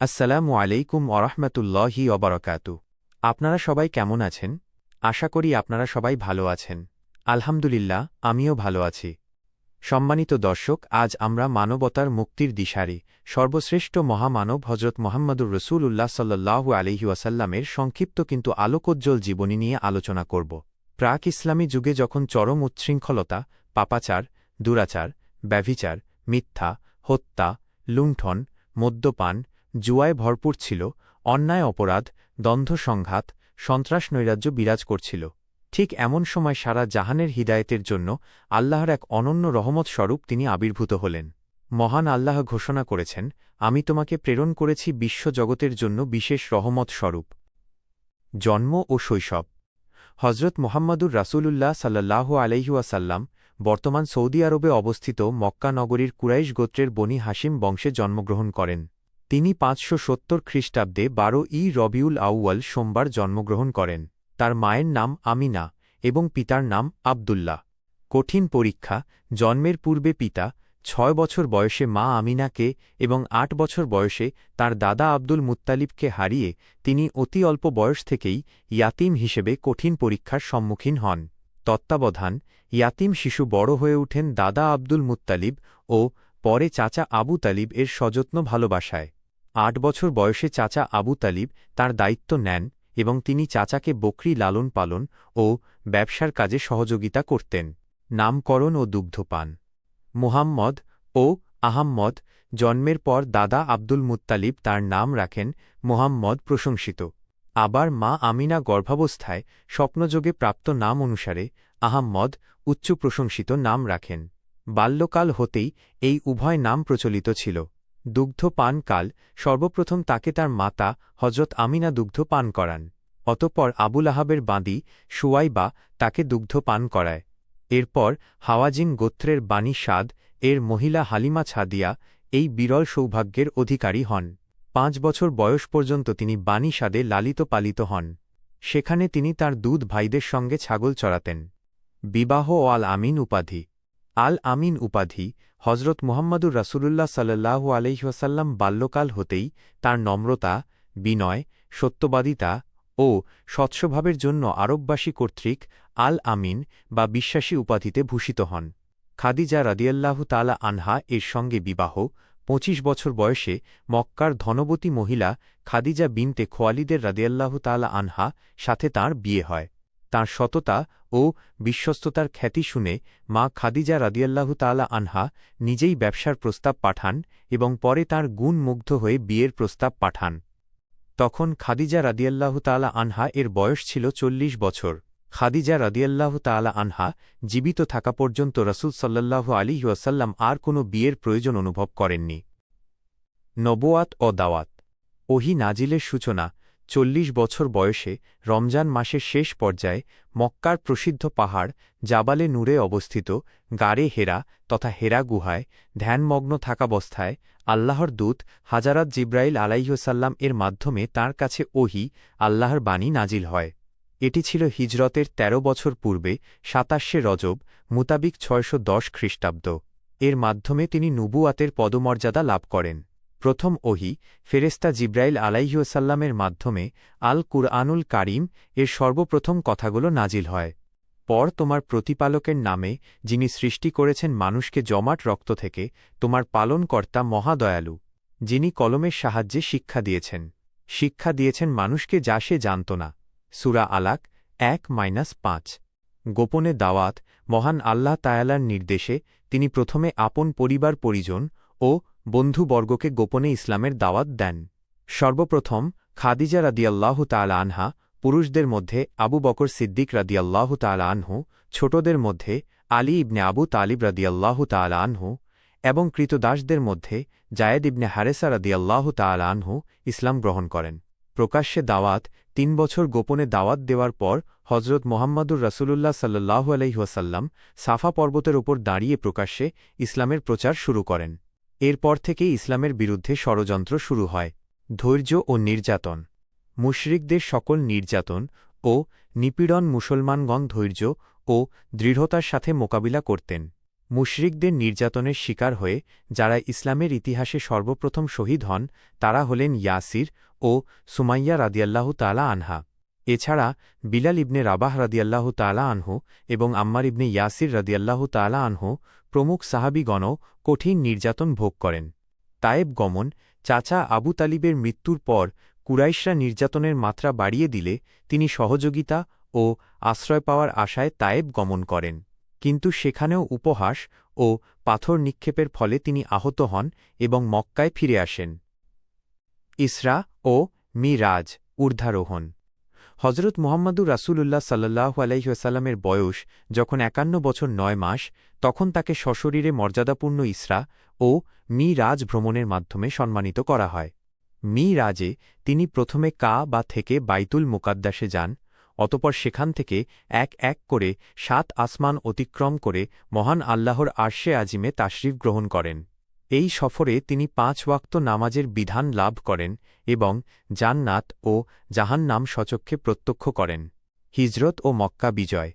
আসসালামু আলাইকুম ওরহমতুল্লাহি অবরকাতু আপনারা সবাই কেমন আছেন? আশা করি আপনারা সবাই ভালো আছেন। আলহামদুলিল্লাহ, আমিও ভালো আছি। সম্মানিত দর্শক, আজ আমরা মানবতার মুক্তির দিশারি, সর্বশ্রেষ্ঠ মহামানব হজরত মোহাম্মদুর রসুল উল্লাহ সাল্লাহু আলহিউসাল্লামের সংক্ষিপ্ত কিন্তু আলোকোজ্জ্বল জীবনী নিয়ে আলোচনা করব। প্রাক ইসলামী যুগে যখন চরম উচ্ছৃঙ্খলতা, পাপাচার, দুরাচার, ব্যভিচার, মিথ্যা, হত্যা, লুণ্ঠন, মদ্যপান জুয়ায় ভরপুর ছিল, অন্যায় অপরাধ, দ্বন্দ্ব সংঘাত, সন্ত্রাস নৈরাজ্য বিরাজ করছিল। ঠিক এমন সময় সারা জাহানের হিদায়তের জন্য আল্লাহর এক অনন্য রহমত স্বরূপ তিনি আবির্ভূত হলেন। মহান আল্লাহ ঘোষণা করেছেন, আমি তোমাকে প্রেরণ করেছি বিশ্বজগতের জন্য বিশেষ রহমত স্বরূপ। জন্ম ও শৈশব। হজরত মোহাম্মদুর রাসূলুল্লাহ সাল্লাহ আলহিউসাল্লাম বর্তমান সৌদি আরবে অবস্থিত মক্কা নগরীর কুরাইশ গোত্রের বনি হাসিম বংশে জন্মগ্রহণ করেন। তিনি পাঁচশো সত্তর খ্রিস্টাব্দে বারো ই রবিউল আউয়াল সোমবার জন্মগ্রহণ করেন। তার মায়ের নাম আমিনা এবং পিতার নাম আবদুল্লাহ। কঠিন পরীক্ষা, জন্মের পূর্বে পিতা, ছয় বছর বয়সে মা আমিনাকে এবং আট বছর বয়সে তার দাদা আব্দুল মুত্তালিবকে হারিয়ে তিনি অতি অল্প বয়স থেকেই ইয়াতিম হিসেবে কঠিন পরীক্ষার সম্মুখীন হন। তত্ত্বাবধান, ইয়াতিম শিশু বড় হয়ে ওঠেন দাদা আব্দুল মুত্তালিব ও পরে চাচা আবু তালিব এর সযত্ন ভালোবাসায়। আট বছর বয়সে চাচা আবু তালিব তার দায়িত্ব নেন এবং তিনি চাচাকে বকরি লালন পালন ও ব্যবসার কাজে সহযোগিতা করতেন। নামকরণ ও দুগ্ধপান। মুহাম্মদ ও আহাম্মদ জন্মের পর দাদা আব্দুল মুত্তালিব তার নাম রাখেন মুহাম্মদ প্রশংসিত। আবার মা আমিনা গর্ভাবস্থায় স্বপ্নযোগে প্রাপ্ত নাম অনুসারে আহাম্মদ উচ্চ প্রশংসিত নাম রাখেন। বাল্যকাল হতেই এই উভয় নাম প্রচলিত ছিল। দুগ্ধ পানকাল সর্বপ্রথম তাকে তার মাতা হজরত আমিনা দুগ্ধ পান করান। অতপর আবুল আহাবের বাঁদি, সুয়াইবা, তাকে দুগ্ধ পান করায়। এরপর হাওয়াজিন গোত্রের বাণী সাদ, এর মহিলা হালিমা ছাদিয়া, এই বিরল সৌভাগ্যের অধিকারী হন। পাঁচ বছর বয়স পর্যন্ত তিনি বাণী সাদে লালিত পালিত হন। সেখানে তিনি তার দুধ ভাইদের সঙ্গে ছাগল চড়াতেন। বিবাহ ও আল আমিন উপাধি। আল আমিন উপাধি হজরত মুহাম্মদুর রাসূলুল্লাহ সাল্লাহু আলহিহাসাল্লাম বাল্যকাল হতেই তার নম্রতা, বিনয়, সত্যবাদিতা ও সৎস্বভাবের জন্য আরববাসী কর্তৃক আল আমিন বা বিশ্বাসী উপাধিতে ভূষিত হন। খাদিজা রাদিয়াল্লাহু তালা আনহা এর সঙ্গে বিবাহ, পঁচিশ বছর বয়সে মক্কার ধনবতী মহিলা খাদিজা বিনতে খোয়ালিদের রাদিয়াল্লাহু তালা আনহা সাথে তার বিয়ে হয়। তাঁর সততা ও বিশ্বস্ততার খ্যাতি শুনে মা খাদিজা রাদিয়াল্লাহু তালা আনহা নিজেই ব্যবসার প্রস্তাব পাঠান এবং পরে তার গুণ মুগ্ধ হয়ে বিয়ের প্রস্তাব পাঠান। তখন খাদিজা রাদিয়াল্লাহু তালা আনহা এর বয়স ছিল চল্লিশ বছর। খাদিজা রাদিয়াল্লাহু তালা আনহা জীবিত থাকা পর্যন্ত রসুল সাল্লাল্লাহু আলী ওয়াসাল্লাম আর কোনো বিয়ের প্রয়োজন অনুভব করেননি। নবোয়াত ও দাওয়াত। ওহি নাজিলের সূচনা চল্লিশ বছর বয়সে রমজান মাসের শেষ পর্যায়ে মক্কার প্রসিদ্ধ পাহাড় জাবালে নূরে অবস্থিত গাড়ে হেরা তথা হেরা গুহায় ধ্যানমগ্ন থাকাবস্থায় আল্লাহর দূত হাজারাত জিব্রাইল আলাইহসাল্লাম এর মাধ্যমে তার কাছে ওহি, আল্লাহর বাণী নাজিল হয়। এটি ছিল হিজরতের ১৩ বছর পূর্বে সাতাশে রজব মুতাবিক ছয়শো দশ খ্রিস্টাব্দ। এর মাধ্যমে তিনি নুবুয়াতের পদমর্যাদা লাভ করেন। প্রথম ওহি ফেরেস্তা জিব্রাইল আলাইহিউসাল্লামের মাধ্যমে আল কুরআনুল কারিম এর সর্বপ্রথম কথাগুলো নাজিল হয়। পর তোমার প্রতিপালকের নামে, যিনি সৃষ্টি করেছেন মানুষকে জমাট রক্ত থেকে, তোমার পালনকর্তা মহাদয়ালু, যিনি কলমের সাহায্যে শিক্ষা দিয়েছেন। শিক্ষা দিয়েছেন মানুষকে যা সে জানত না। সুরা আলাক, এক মাইনাস পাঁচ। গোপনে দাওয়াত, মহান আল্লাহ তায়ালার নির্দেশে, তিনি প্রথমে আপন পরিবার পরিজন ও বন্ধুবর্গকে গোপনে ইসলামের দাওয়াত দেন। সর্বপ্রথম খাদিজা রাদিয়াল্লাহু তালা আনহা পুরুষদের মধ্যে আবু বকর সিদ্দিক রাদিয়াল্লাহু তালা আনহু, ছোটদের মধ্যে আলী ইবনে আবু তালিব রাদিয়াল্লাহু তালা আনহু এবং কৃতদাসদের মধ্যে জায়েদ ইবনে হারেসা রাদিয়াল্লাহু তালা আনহু ইসলাম গ্রহণ করেন। প্রকাশ্যে দাওয়াত, তিন বছর গোপনে দাওয়াত দেওয়ার পর হজরত মোহাম্মদুর রাসূলুল্লাহ সাল্লাহু আলহিহাসাল্লাম সাফা পর্বতের ওপর দাঁড়িয়ে প্রকাশ্যে ইসলামের প্রচার শুরু করেন। এরপর থেকেই ইসলামের বিরুদ্ধে ষড়যন্ত্র শুরু হয়। ধৈর্য ও নির্যাতন। মুশরিকদের সকল নির্যাতন ও নিপীড়ন মুসলমানগণ ধৈর্য ও দৃঢ়তার সাথে মোকাবিলা করতেন। মুশরিকদের নির্যাতনের শিকার হয়ে যারা ইসলামের ইতিহাসে সর্বপ্রথম শহীদ হন, তারা হলেন ইয়াসির ও সুমাইয়া রাদিয়াল্লাহু তালা আনহা। এছাড়া বিলাল ইবনে রাবাহ রাদিয়াল্লাহু তালা আনহু এবং আম্মার ইবনে ইয়াসির রাদিয়াল্লাহু তালা আনহু প্রমুখ সাহাবিগণও কঠিন নির্যাতন ভোগ করেন। তায়েব গমন, চাচা আবু তালিবের মৃত্যুর পর কুরাইশরা নির্যাতনের মাত্রা বাড়িয়ে দিলে তিনি সহযোগিতা ও আশ্রয় পাওয়ার আশায় তায়েব গমন করেন। কিন্তু সেখানেও উপহাস ও পাথর নিক্ষেপের ফলে তিনি আহত হন এবং মক্কায় ফিরে আসেন। ইসরা ও মিরাজ ঊর্ধ্বারোহণ হজরত মোহাম্মদুর রাসূলুল্লাহ সাল্লাহ আলাইসাল্লামের বয়স যখন একান্ন বছর নয় মাস, তখন তাকে সশরীরে মর্যাদাপূর্ণ ইসরা ও মি রাজ ভ্রমণের মাধ্যমে সম্মানিত করা হয়। মি রাজে তিনি প্রথমে কা বা থেকে বাইতুল মুকাদ্দাসে যান, অতপর সেখান থেকে এক এক করে সাত আসমান অতিক্রম করে মহান আল্লাহর আর্শে আজিমে তাশরিফ গ্রহণ করেন। এই সফরে তিনি পাঁচ ওয়াক্ত নামাজের বিধান লাভ করেন এবং জান্নাত ও জাহান্নাম সচক্ষে প্রত্যক্ষ করেন। হিজরত ও মক্কা বিজয়।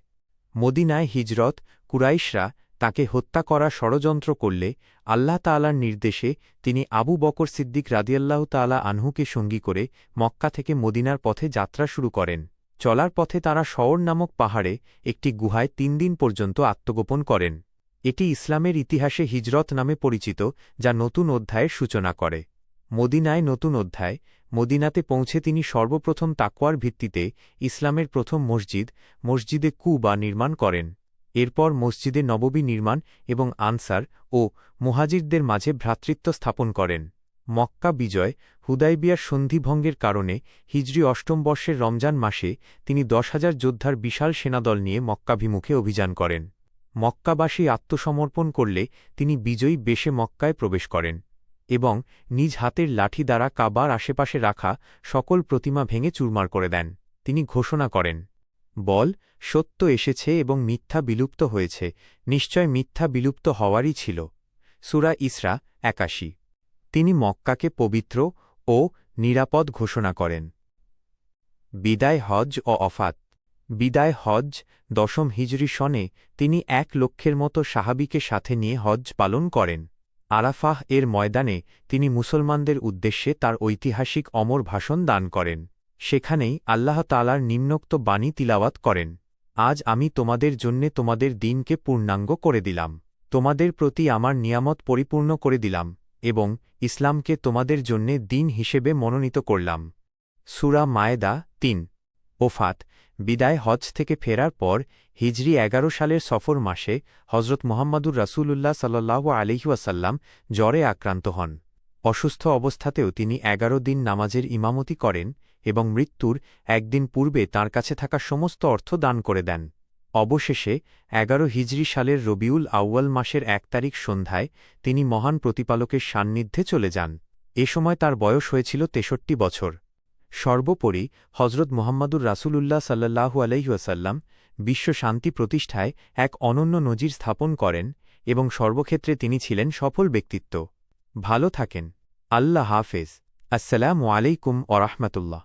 মদিনায় হিজরত কুরাইশরা তাকে হত্যা করা ষড়যন্ত্র করলে আল্লাহ তালার নির্দেশে তিনি আবু বকর সিদ্দিক রাদিয়াল্লাহ তালা আনহুকে সঙ্গী করে মক্কা থেকে মদিনার পথে যাত্রা শুরু করেন। চলার পথে তারা শওর নামক পাহাড়ে একটি গুহায় তিন দিন পর্যন্ত আত্মগোপন করেন। এটি ইসলামের ইতিহাসে হিজরত নামে পরিচিত, যা নতুন অধ্যায়ের সূচনা করে। মদিনায় নতুন অধ্যায়, মদিনাতে পৌঁছে তিনি সর্বপ্রথম তাকওয়ার ভিত্তিতে ইসলামের প্রথম মসজিদ, মসজিদে কুবা নির্মাণ করেন। এরপর মসজিদে নববী নির্মাণ এবং আনসার ও মুহাজিরদের মাঝে ভ্রাতৃত্ব স্থাপন করেন। মক্কা বিজয় হুদাইবিয়ার সন্ধিভঙ্গের কারণে হিজরি অষ্টম বর্ষের রমজান মাসে তিনি দশ হাজার যোদ্ধার বিশাল সেনাদল নিয়ে মক্কাভিমুখে অভিযান করেন। মক্কাবাসী আত্মসমর্পণ করলে তিনি বিজয়ী বেশে মক্কায় প্রবেশ করেন এবং নিজ হাতের লাঠি দ্বারা কাবার আশেপাশে রাখা সকল প্রতিমা ভেঙে চুরমার করে দেন। তিনি ঘোষণা করেন, বল, সত্য এসেছে এবং মিথ্যা বিলুপ্ত হয়েছে। নিশ্চয় মিথ্যা বিলুপ্ত হওয়ারই ছিল। সুরা ইসরা, একাশি। তিনি মক্কাকে পবিত্র ও নিরাপদ ঘোষণা করেন। বিদায় হজ ও অফাত। বিদায় হজ দশম হিজরি সনে তিনি এক লক্ষের মতো সাহাবিকে সাথে নিয়ে হজ পালন করেন। আরাফাহ এর ময়দানে তিনি মুসলমানদের উদ্দেশ্যে তার ঐতিহাসিক অমর ভাষণ দান করেন। সেখানেই আল্লাহ তালার নিম্নোক্ত বাণী তিলাওয়াত করেন। আজ আমি তোমাদের জন্যে তোমাদের দিনকে পূর্ণাঙ্গ করে দিলাম। তোমাদের প্রতি আমার নিয়ামত পরিপূর্ণ করে দিলাম এবং ইসলামকে তোমাদের জন্যে দিন হিসেবে মনোনীত করলাম। সুরা মায়েদা তিন ওফাত, বিদায় হজ থেকে ফেরার পর হিজরি এগারো সালের সফর মাসে হজরত মোহাম্মদুর রাসূলুল্লাহ সাল্লাহ আলিহাসাল্লাম জ্বরে আক্রান্ত হন। অসুস্থ অবস্থাতেও তিনি এগারো দিন নামাজের ইমামতি করেন এবং মৃত্যুর একদিন পূর্বে তার কাছে থাকা সমস্ত অর্থ দান করে দেন। অবশেষে এগারো হিজরি সালের রবিউল আউয়াল মাসের এক তারিখ সন্ধ্যায় তিনি মহান প্রতিপালকের সান্নিধ্যে চলে যান। এ সময় তার বয়স হয়েছিল তেষট্টি বছর। সর্বোপরি হজরত মোহাম্মদুর রাসুলুল্লাহ সাল্লাহু আলহিউসাল্লাম বিশ্ব শান্তি প্রতিষ্ঠায় এক অনন্য নজির স্থাপন করেন এবং সর্বক্ষেত্রে তিনি ছিলেন সফল ব্যক্তিত্ব। ভালো থাকেন। আল্লাহ হাফেজ। আসসালামু আলাইকুম ওরহমতুল্লাহ